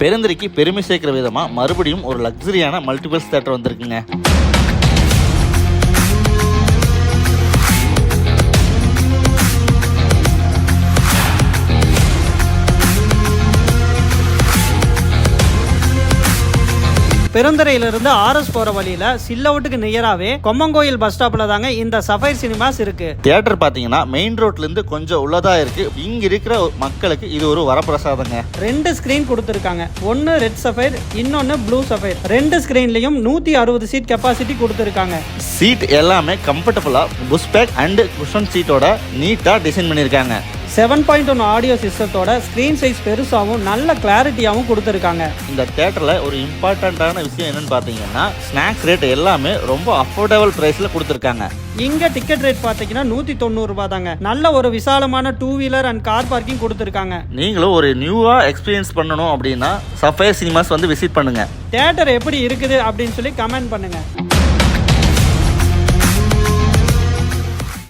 பெருந்திரைக்கு பெருமை சேர்க்கிற விதமாக மறுபடியும் ஒரு லக்ஸரியான மல்டிபிள்ஸ் தேட்டர் வந்திருக்குங்க. பெருந்துறையிலிருந்து ஆர்எஸ் போற வழியில சில்லவுட்டுக்கு நியராவே கொம்மங்கோயில் பஸ் ஸ்டாப்ல தாங்க இந்த சஃபைர் சினிமாஸ் இருக்கு. தியேட்டர் பார்த்தீங்கன்னா மெயின் ரோட்ல இருந்து கொஞ்சம் உள்ளதா இருக்கு. இங்க இருக்கிற மக்களுக்கு இது ஒரு வரப்பிரசாதங்க. ரெண்டு ஸ்கிரீன் கொடுத்துருக்காங்க. ஒன்னு ரெட் சஃபைர் இன்னொன்னு ப்ளூ சஃபைர் ரெண்டு ஸ்கிரீன்லயும் நூத்தி அறுபது சீட் கெப்பாசிட்டி கொடுத்துருக்காங்க. சீட் எல்லாமே கம்ஃபர்டபுளா புஷ் பேக் அண்ட் குஷன் சீட்டோட நீட்டா டிசைன் பண்ணியிருக்காங்க. செவன் பாயிண்ட் ஒன் ஆடியோ சிஸ்டத்தோட ஸ்க்ரீன் சைஸ் பெருசாகவும் நல்ல கிளாரிட்டியாகவும் கொடுத்துருக்காங்க. இந்த தேட்டரில் ஒரு இம்பார்ட்டண்ட்டான விஷயம் என்னன்னு பார்த்தீங்கன்னா ஸ்நாக்ஸ் ரேட் எல்லாமே ரொம்ப அஃபோர்டபுள் ப்ரைஸில் கொடுத்துருக்காங்க. இங்க டிக்கெட் ரேட் பார்த்தீங்கன்னா நூத்தி தொண்ணூறு ரூபாய் தாங்க நல்ல ஒரு விசாலமான two wheeler and car parking கொடுத்துருக்காங்க. நீங்களும் ஒரு நியூவாக எக்ஸ்பீரியன்ஸ் பண்ணணும் அப்படின்னா சஃபயர் சினிமாஸ் வந்து விசிட் பண்ணுங்கள் தேட்டர் எப்படி இருக்குது அப்படின்னு சொல்லி கமெண்ட் பண்ணுங்க.